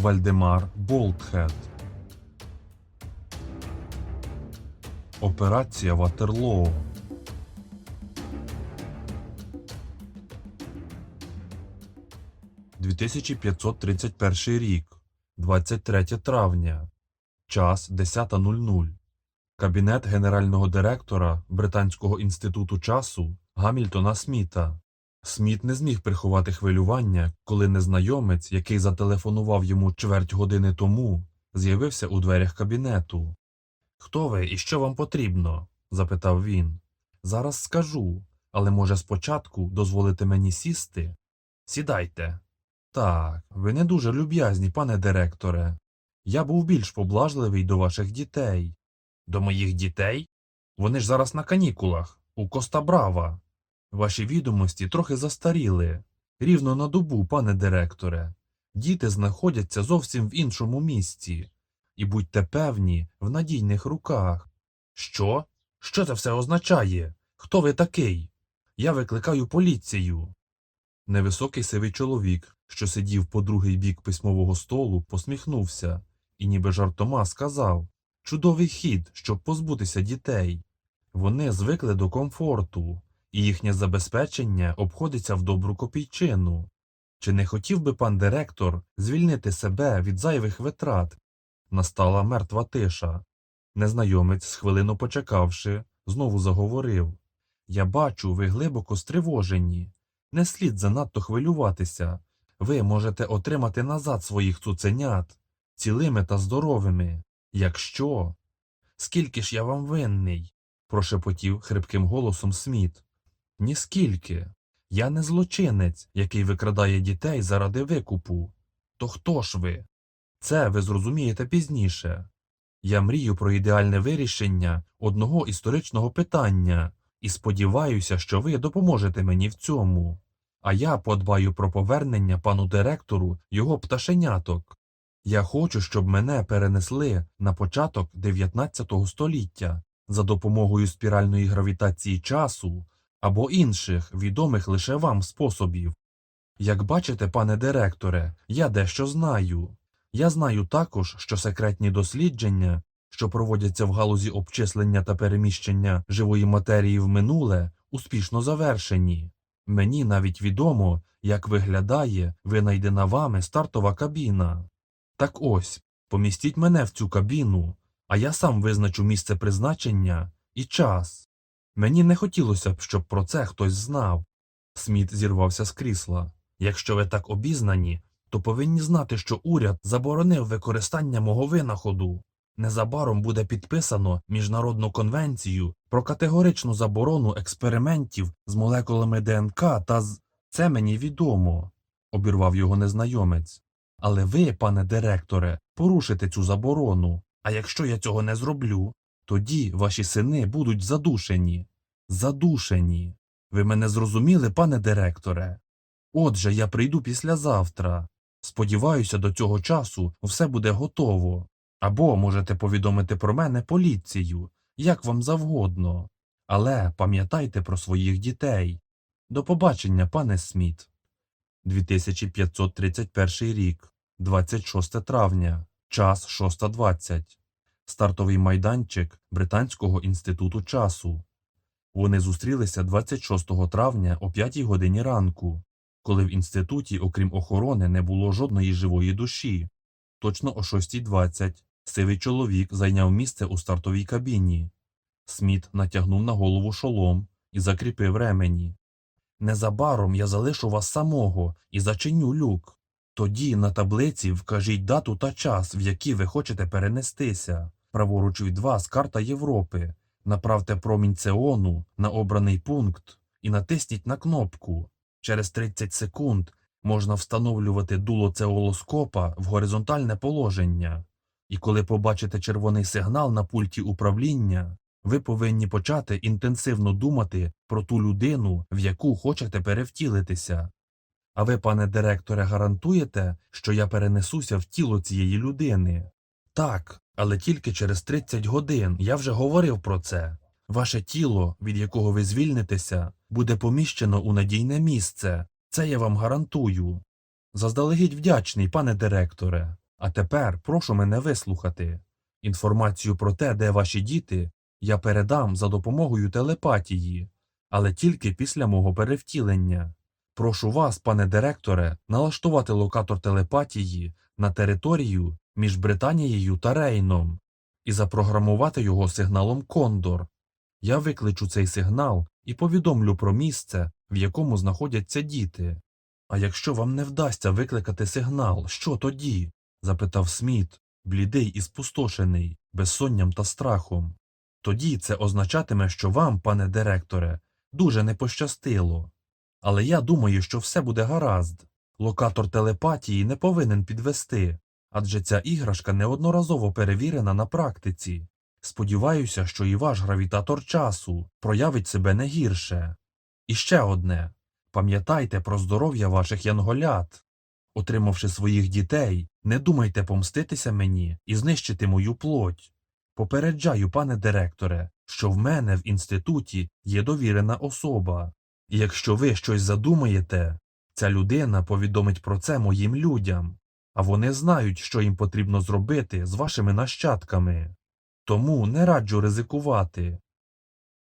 Вальдемар Болтхед. Операція Ватерлоо. – 2531 рік, 23 травня, час 10.00. Кабінет генерального директора Британського інституту часу Гамільтона Сміта. Сміт не зміг приховати хвилювання, коли незнайомець, який зателефонував йому чверть години тому, з'явився у дверях кабінету. Хто ви і що вам потрібно? запитав він. Зараз скажу, але може спочатку дозволите мені сісти? Сідайте. Так, ви не дуже люб'язні, пане директоре. Я був більш поблажливий до ваших дітей. До моїх дітей? Вони ж зараз на канікулах, у Коста Брава. Ваші відомості трохи застаріли. Рівно на добу, пане директоре. Діти знаходяться зовсім в іншому місці. І будьте певні, в надійних руках. Що? Що це все означає? Хто ви такий? Я викликаю поліцію. Невисокий сивий чоловік, що сидів по другий бік письмового столу, посміхнувся і ніби жартома сказав Чудовий хід, щоб позбутися дітей. Вони звикли до комфорту, і їхнє забезпечення обходиться в добру копійчину. Чи не хотів би пан директор звільнити себе від зайвих витрат? Настала мертва тиша. Незнайомець, з хвилину почекавши, знову заговорив Я бачу, ви глибоко стривожені. Не слід занадто хвилюватися. Ви можете отримати назад своїх цуценят, цілими та здоровими. Якщо. Скільки ж я вам винний? прошепотів хрипким голосом Сміт. Ніскільки. Я не злочинець, який викрадає дітей заради викупу. То хто ж ви? Це ви зрозумієте пізніше. Я мрію про ідеальне вирішення одного історичного питання і сподіваюся, що ви допоможете мені в цьому. А я подбаю про повернення пану директору його пташеняток. Я хочу, щоб мене перенесли на початок 19 століття за допомогою спіральної гравітації часу або інших відомих лише вам способів. Як бачите, пане директоре, я дещо знаю. Я знаю також, що секретні дослідження, що проводяться в галузі обчислення та переміщення живої матерії в минуле, успішно завершені. Мені навіть відомо, як виглядає винайдена вами стартова кабіна. Так ось, помістіть мене в цю кабіну, а я сам визначу місце призначення і час. Мені не хотілося б, щоб про це хтось знав. Сміт зірвався з крісла. Якщо ви так обізнані, то повинні знати, що уряд заборонив використання мого винаходу. Незабаром буде підписано міжнародну конвенцію про категоричну заборону експериментів з молекулами ДНК та з це мені відомо, обірвав його незнайомець. Але ви, пане директоре, порушите цю заборону. А якщо я цього не зроблю, тоді ваші сини будуть задушені. Задушені. Ви мене зрозуміли, пане директоре? Отже, я прийду післязавтра. Сподіваюся, до цього часу все буде готово. Або можете повідомити про мене поліцію, як вам завгодно. Але пам'ятайте про своїх дітей. До побачення, пане Сміт. 2531 рік, 26 травня, час 6.20. Стартовий майданчик Британського інституту часу. Вони зустрілися 26 травня о 5 годині ранку, коли в інституті, окрім охорони, не було жодної живої душі. Точно о 6.20 сивий чоловік зайняв місце у стартовій кабіні. Сміт натягнув на голову шолом і закріпив ремені. Незабаром я залишу вас самого і зачиню люк. Тоді на таблиці вкажіть дату та час, в які ви хочете перенестися. Праворуч від вас карта Європи. Направте промінь Цеону на обраний пункт і натисніть на кнопку. Через 30 секунд можна встановлювати дуло цеолоскопа в горизонтальне положення. І коли побачите червоний сигнал на пульті управління, ви повинні почати інтенсивно думати про ту людину, в яку хочете перевтілитися. А ви, пане директоре, гарантуєте, що я перенесуся в тіло цієї людини? Так, але тільки через 30 годин я вже говорив про це. Ваше тіло, від якого ви звільнитеся, буде поміщено у надійне місце. Це я вам гарантую. Заздалегідь вдячний, пане директоре. А тепер прошу мене вислухати. Інформацію про те, де ваші діти, я передам за допомогою телепатії, але тільки після мого перевтілення. Прошу вас, пане директоре, налаштувати локатор телепатії на територію між Британією та Рейном і запрограмувати його сигналом Кондор. Я викличу цей сигнал і повідомлю про місце, в якому знаходяться діти. А якщо вам не вдасться викликати сигнал, що тоді? запитав Сміт, блідий і спустошений, безсонням та страхом. Тоді це означатиме, що вам, пане директоре, дуже не пощастило. Але я думаю, що все буде гаразд. Локатор телепатії не повинен підвести, адже ця іграшка неодноразово перевірена на практиці. Сподіваюся, що і ваш гравітатор часу проявить себе не гірше. І ще одне пам'ятайте про здоров'я ваших янголят. Отримавши своїх дітей, не думайте помститися мені і знищити мою плоть. Попереджаю, пане директоре, що в мене в інституті є довірена особа, і якщо ви щось задумаєте, ця людина повідомить про це моїм людям, а вони знають, що їм потрібно зробити з вашими нащадками. Тому не раджу ризикувати.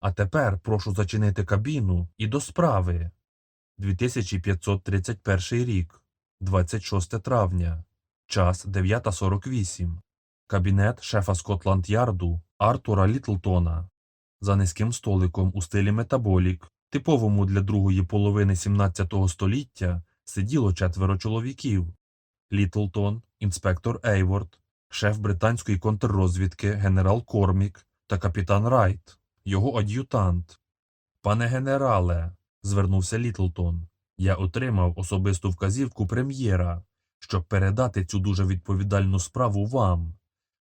А тепер прошу зачинити кабіну і до справи. 2531 рік, 26 травня, час 9.48. Кабінет шефа Скотланд-Ярду Артура Літлтона. За низьким столиком у стилі метаболік, типовому для другої половини 17 століття, сиділо четверо чоловіків. Літлтон, інспектор Ейворд, шеф британської контррозвідки генерал Кормік та капітан Райт, його ад'ютант. Пане генерале, звернувся Літлтон, я отримав особисту вказівку прем'єра, щоб передати цю дуже відповідальну справу вам.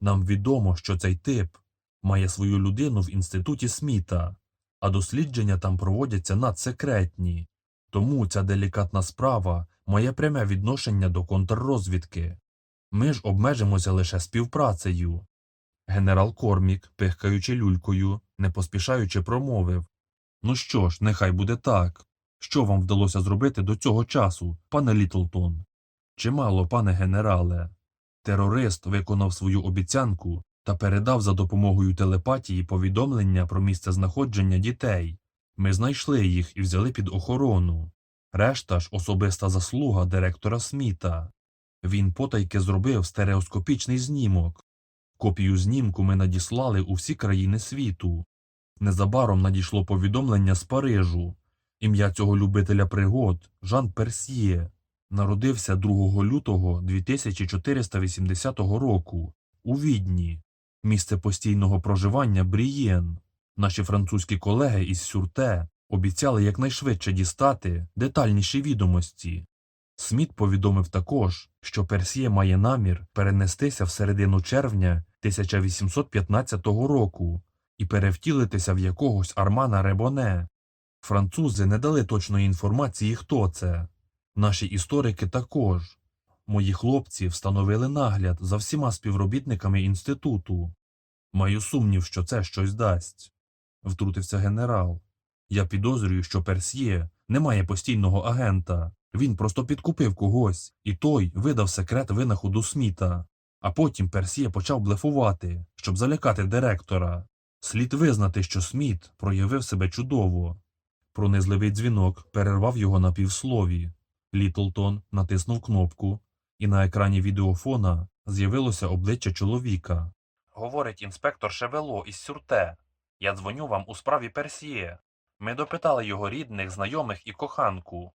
Нам відомо, що цей тип має свою людину в інституті Сміта, а дослідження там проводяться надсекретні. Тому ця делікатна справа має пряме відношення до контррозвідки. Ми ж обмежимося лише співпрацею. Генерал Кормік, пихкаючи люлькою, не поспішаючи промовив Ну що ж, нехай буде так. Що вам вдалося зробити до цього часу, пане Літлтон? Чимало, пане генерале. Терорист виконав свою обіцянку та передав за допомогою телепатії повідомлення про місце знаходження дітей. Ми знайшли їх і взяли під охорону. Решта ж особиста заслуга директора Сміта. Він потайки зробив стереоскопічний знімок. Копію знімку ми надіслали у всі країни світу. Незабаром надійшло повідомлення з Парижу. Ім'я цього любителя пригод Жан Персьє. Народився 2 лютого 2480 року у Відні. Місце постійного проживання Брієн. Наші французькі колеги із Сюрте обіцяли якнайшвидше дістати детальніші відомості. Сміт повідомив також, що Персьє має намір перенестися в середину червня 1815 року і перевтілитися в якогось Армана Ребоне. Французи не дали точної інформації, хто це. Наші історики також. Мої хлопці встановили нагляд за всіма співробітниками інституту. Маю сумнів, що це щось дасть. Втрутився генерал. Я підозрюю, що Персьє не має постійного агента. Він просто підкупив когось, і той видав секрет винаходу Сміта. А потім Персьє почав блефувати, щоб залякати директора. Слід визнати, що Сміт проявив себе чудово. Пронизливий дзвінок перервав його на півслові. Літлтон натиснув кнопку, і на екрані відеофона з'явилося обличчя чоловіка. Говорить інспектор Шевело із Сюрте. Я дзвоню вам у справі Персьє. Ми допитали його рідних, знайомих і коханку.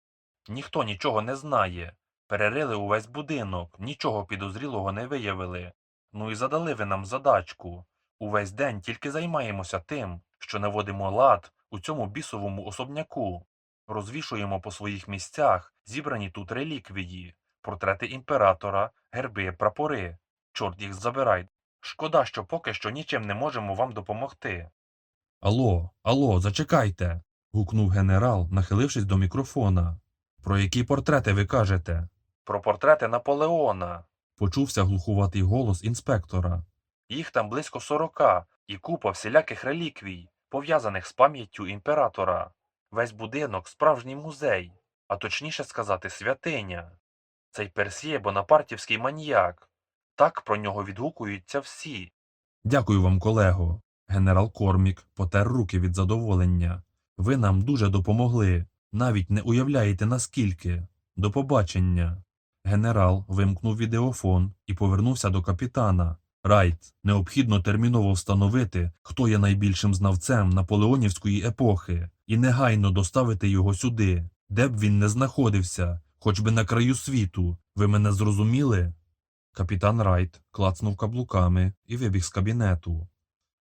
Ніхто нічого не знає. Перерили увесь будинок, нічого підозрілого не виявили. Ну і задали ви нам задачку. Увесь день тільки займаємося тим, що наводимо лад у цьому бісовому особняку. Розвішуємо по своїх місцях зібрані тут реліквії, портрети імператора, герби, прапори. Чорт їх забирай. Шкода, що поки що нічим не можемо вам допомогти. Алло, алло, зачекайте. гукнув генерал, нахилившись до мікрофона. Про які портрети ви кажете? Про портрети Наполеона. почувся глухуватий голос інспектора. Їх там близько сорока і купа всіляких реліквій, пов'язаних з пам'яттю імператора. Весь будинок справжній музей, а точніше сказати, святиня. Цей персьє бонапартівський маніяк. Так про нього відгукуються всі. Дякую вам, колего. Генерал Кормік потер руки від задоволення. Ви нам дуже допомогли. Навіть не уявляєте наскільки. До побачення. Генерал вимкнув відеофон і повернувся до капітана. Райт, необхідно терміново встановити, хто є найбільшим знавцем наполеонівської епохи, і негайно доставити його сюди, де б він не знаходився, хоч би на краю світу. Ви мене зрозуміли? Капітан Райт клацнув каблуками і вибіг з кабінету.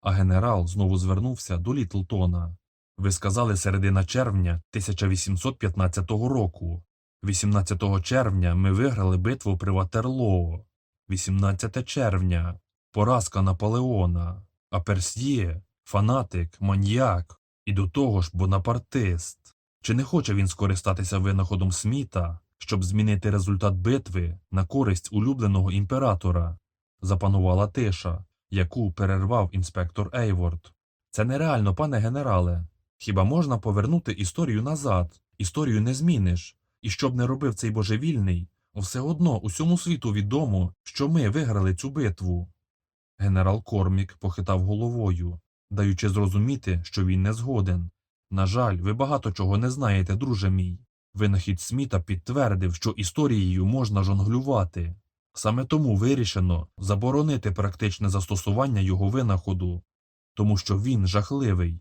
А генерал знову звернувся до Літлтона. Ви сказали середина червня 1815 року. 18 червня ми виграли битву при Ватерлоо. 18 червня поразка Наполеона, а Персьє фанатик, маньяк і до того ж бонапартист. Чи не хоче він скористатися винаходом Сміта, щоб змінити результат битви на користь улюбленого імператора? Запанувала тиша, яку перервав інспектор Ейворд. Це нереально, пане генерале. Хіба можна повернути історію назад? Історію не зміниш. І що б не робив цей божевільний, все одно усьому світу відомо, що ми виграли цю битву. Генерал Кормік похитав головою, даючи зрозуміти, що він не згоден. На жаль, ви багато чого не знаєте, друже мій. Винахід Сміта підтвердив, що історією можна жонглювати. Саме тому вирішено заборонити практичне застосування його винаходу, тому що він жахливий.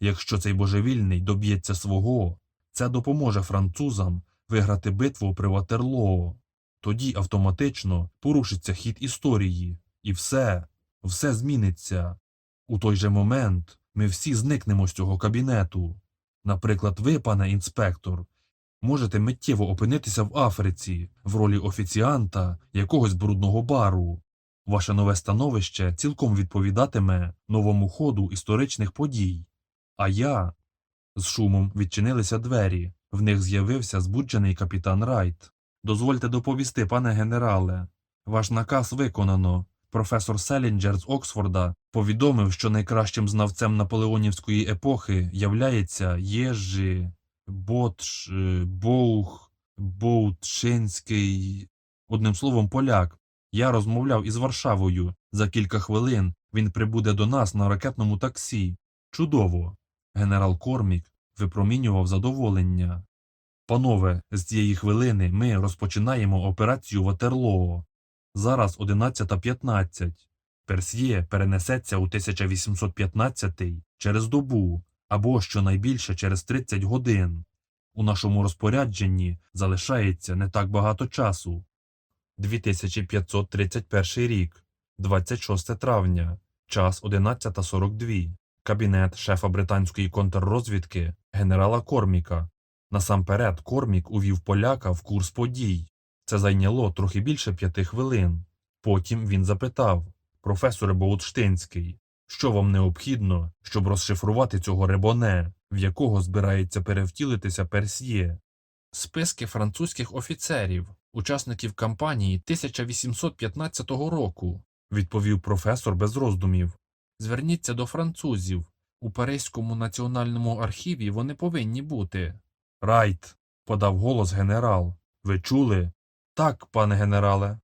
Якщо цей божевільний доб'ється свого, це допоможе французам виграти битву при Ватерлоо. Тоді автоматично порушиться хід історії, і все, все зміниться. У той же момент ми всі зникнемо з цього кабінету. Наприклад, ви, пане інспектор, можете миттєво опинитися в Африці в ролі офіціанта якогось брудного бару. Ваше нове становище цілком відповідатиме новому ходу історичних подій. А я. З шумом відчинилися двері. В них з'явився збуджений капітан Райт. Дозвольте доповісти, пане генерале. Ваш наказ виконано. Професор Селінджер з Оксфорда повідомив, що найкращим знавцем наполеонівської епохи являється Єжи, Ботш, е, Боух, Боутшинський, одним словом, поляк. Я розмовляв із Варшавою. За кілька хвилин він прибуде до нас на ракетному таксі. Чудово. Генерал Кормік випромінював задоволення. Панове, з цієї хвилини ми розпочинаємо операцію Ватерлоо. Зараз 11.15. Персьє перенесеться у 1815 через добу або щонайбільше через 30 годин. У нашому розпорядженні залишається не так багато часу. 2531 рік, 26 травня, час 11.42. Кабінет шефа британської контррозвідки генерала Корміка. Насамперед Кормік увів поляка в курс подій. Це зайняло трохи більше п'яти хвилин. Потім він запитав професоре Боутштинський, що вам необхідно, щоб розшифрувати цього ребоне, в якого збирається перевтілитися Персьє? Списки французьких офіцерів, учасників кампанії 1815 року, відповів професор без роздумів. Зверніться до французів. У Паризькому національному архіві вони повинні бути. Райт, подав голос генерал. Ви чули? Так, пане генерале.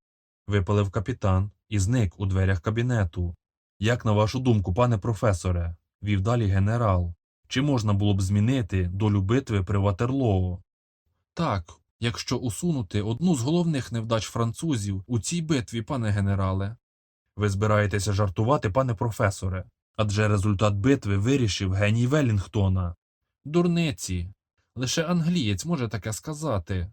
Випалив капітан і зник у дверях кабінету. Як на вашу думку, пане професоре, вів далі генерал, чи можна було б змінити долю битви при Ватерлоо? Так, якщо усунути одну з головних невдач французів у цій битві, пане генерале. Ви збираєтеся жартувати, пане професоре, адже результат битви вирішив геній Велінгтона. Дурниці. Лише англієць може таке сказати.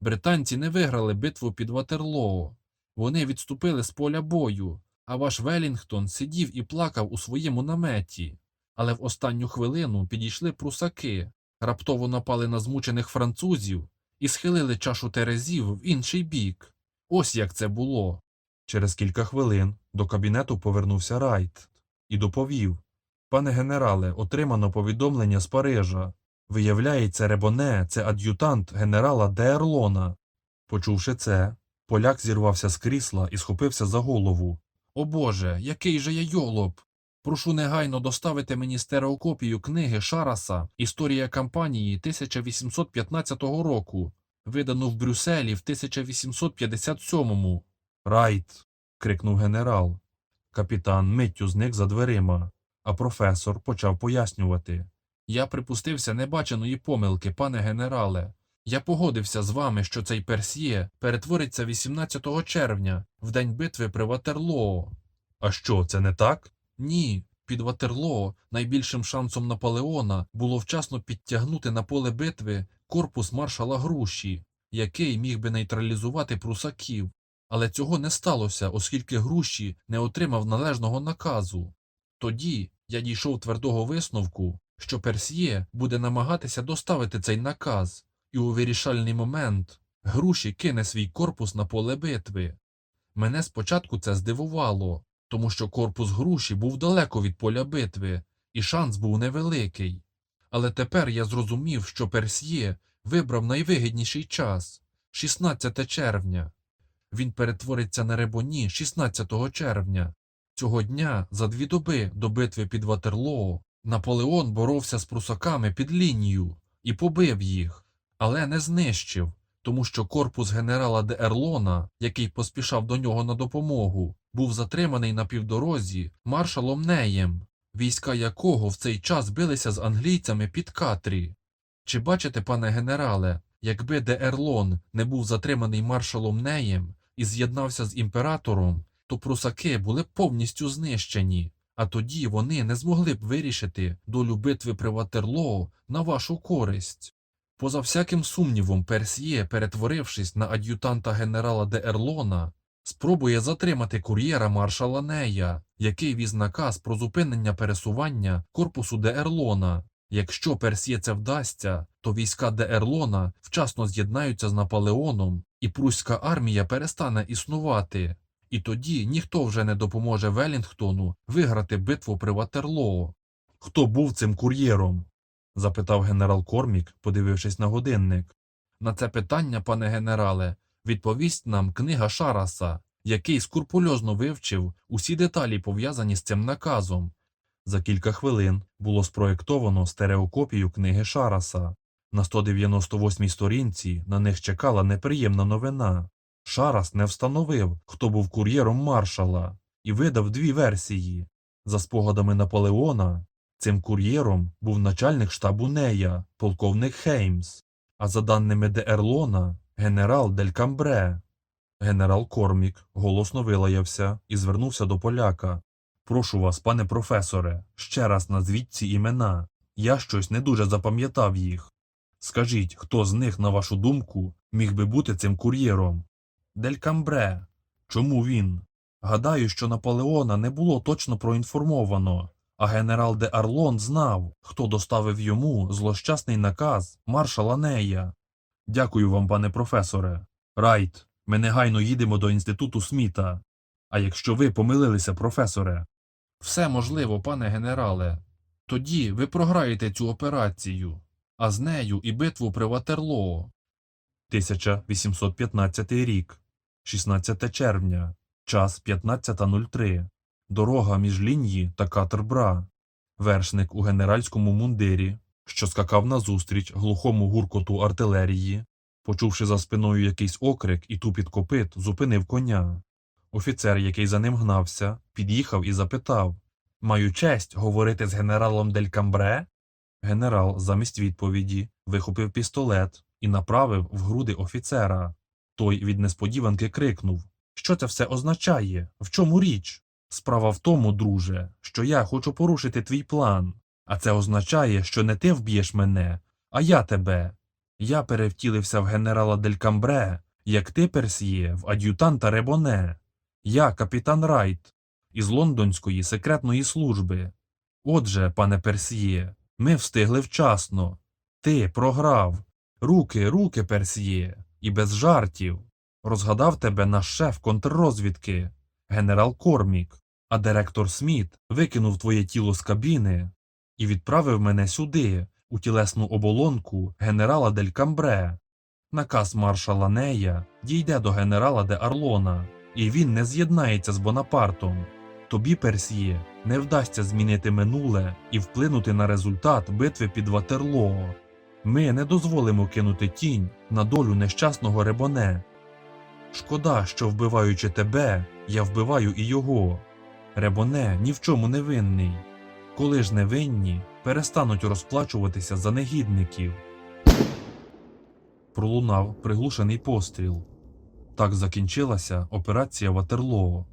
Британці не виграли битву під Ватерлоо. Вони відступили з поля бою, а ваш Велінгтон сидів і плакав у своєму наметі. Але в останню хвилину підійшли прусаки, раптово напали на змучених французів і схилили чашу терезів в інший бік. Ось як це було. Через кілька хвилин до кабінету повернувся Райт і доповів Пане генерале, отримано повідомлення з Парижа. Виявляється, Ребоне це ад'ютант генерала Деерлона. Почувши це, поляк зірвався з крісла і схопився за голову. О Боже, який же я йолоп! Прошу негайно доставити мені стереокопію книги Шараса Історія кампанії 1815 року, видану в Брюсселі в 1857-му. Райт, крикнув генерал. Капітан миттю зник за дверима, а професор почав пояснювати. Я припустився небаченої помилки, пане генерале. Я погодився з вами, що цей Персьє перетвориться 18 червня, в день битви при Ватерлоо. А що, це не так? Ні. Під Ватерлоо найбільшим шансом Наполеона було вчасно підтягнути на поле битви корпус маршала Груші, який міг би нейтралізувати прусаків. Але цього не сталося, оскільки Груші не отримав належного наказу. Тоді я дійшов твердого висновку, що Персьє буде намагатися доставити цей наказ, і у вирішальний момент Груші кине свій корпус на поле битви. Мене спочатку це здивувало, тому що корпус Груші був далеко від поля битви, і шанс був невеликий. Але тепер я зрозумів, що Персьє вибрав найвигідніший час 16 червня. Він перетвориться на ребоні 16 червня. Цього дня, за дві доби до битви під Ватерлоо, Наполеон боровся з прусаками під лінію і побив їх, але не знищив, тому що корпус генерала де Ерлона, який поспішав до нього на допомогу, був затриманий на півдорозі маршалом Неєм, війська якого в цей час билися з англійцями під Катрі. Чи бачите, пане генерале, якби де Ерлон не був затриманий маршалом Неєм і з'єднався з імператором, то прусаки були б повністю знищені, а тоді вони не змогли б вирішити долю битви при Ватерлоо на вашу користь. Поза всяким сумнівом, Персьє, перетворившись на ад'ютанта генерала де Ерлона, спробує затримати кур'єра маршала Нея, який віз наказ про зупинення пересування корпусу де Ерлона. Якщо Персьє це вдасться, то війська де Ерлона вчасно з'єднаються з Наполеоном, і пруська армія перестане існувати. І тоді ніхто вже не допоможе Велінгтону виграти битву при Ватерлоо. Хто був цим кур'єром? Запитав генерал Кормік, подивившись на годинник. На це питання, пане генерале, відповість нам книга Шараса, який скурпульозно вивчив усі деталі, пов'язані з цим наказом. За кілька хвилин було спроєктовано стереокопію книги Шараса. На 198-й сторінці на них чекала неприємна новина. Шарас не встановив, хто був кур'єром маршала, і видав дві версії. За спогадами Наполеона, цим кур'єром був начальник штабу Нея, полковник Хеймс, а за даними де Ерлона, генерал Дель Камбре. Генерал Кормік голосно вилаявся і звернувся до поляка. Прошу вас, пане професоре, ще раз назвіть ці імена. Я щось не дуже запам'ятав їх. Скажіть, хто з них, на вашу думку, міг би бути цим кур'єром? Дель Камбре. Чому він? Гадаю, що Наполеона не було точно проінформовано, а генерал де Арлон знав, хто доставив йому злощасний наказ маршала Нея. Дякую вам, пане професоре. Райт, ми негайно їдемо до інституту Сміта. А якщо ви помилилися, професоре? Все можливо, пане генерале. Тоді ви програєте цю операцію, а з нею і битву при Ватерлоо. 1815 рік, 16 червня, час 15.03. Дорога між лінії та Катербра. Вершник у генеральському мундирі, що скакав назустріч глухому гуркоту артилерії, почувши за спиною якийсь окрик і тупіт копит, зупинив коня. Офіцер, який за ним гнався, під'їхав і запитав Маю честь говорити з генералом Дель Камбре? Генерал, замість відповіді, вихопив пістолет і направив в груди офіцера. Той від несподіванки крикнув Що це все означає? В чому річ? Справа в тому, друже, що я хочу порушити твій план, а це означає, що не ти вб'єш мене, а я тебе. Я перевтілився в генерала Дель Камбре, як ти, Персьє, в ад'ютанта Ребоне. Я капітан Райт із лондонської секретної служби. Отже, пане Персьє, ми встигли вчасно. Ти програв. Руки, руки, Персьє, і без жартів. Розгадав тебе наш шеф контррозвідки, генерал Кормік, а директор Сміт викинув твоє тіло з кабіни і відправив мене сюди, у тілесну оболонку генерала Дель Камбре. Наказ маршала Нея дійде до генерала де Арлона, і він не з'єднається з Бонапартом. Тобі, Персьє, не вдасться змінити минуле і вплинути на результат битви під Ватерлоо. Ми не дозволимо кинути тінь на долю нещасного Ребоне. Шкода, що вбиваючи тебе, я вбиваю і його. Ребоне ні в чому не винний. Коли ж невинні, перестануть розплачуватися за негідників. Пролунав приглушений постріл. Так закінчилася операція Ватерлоо.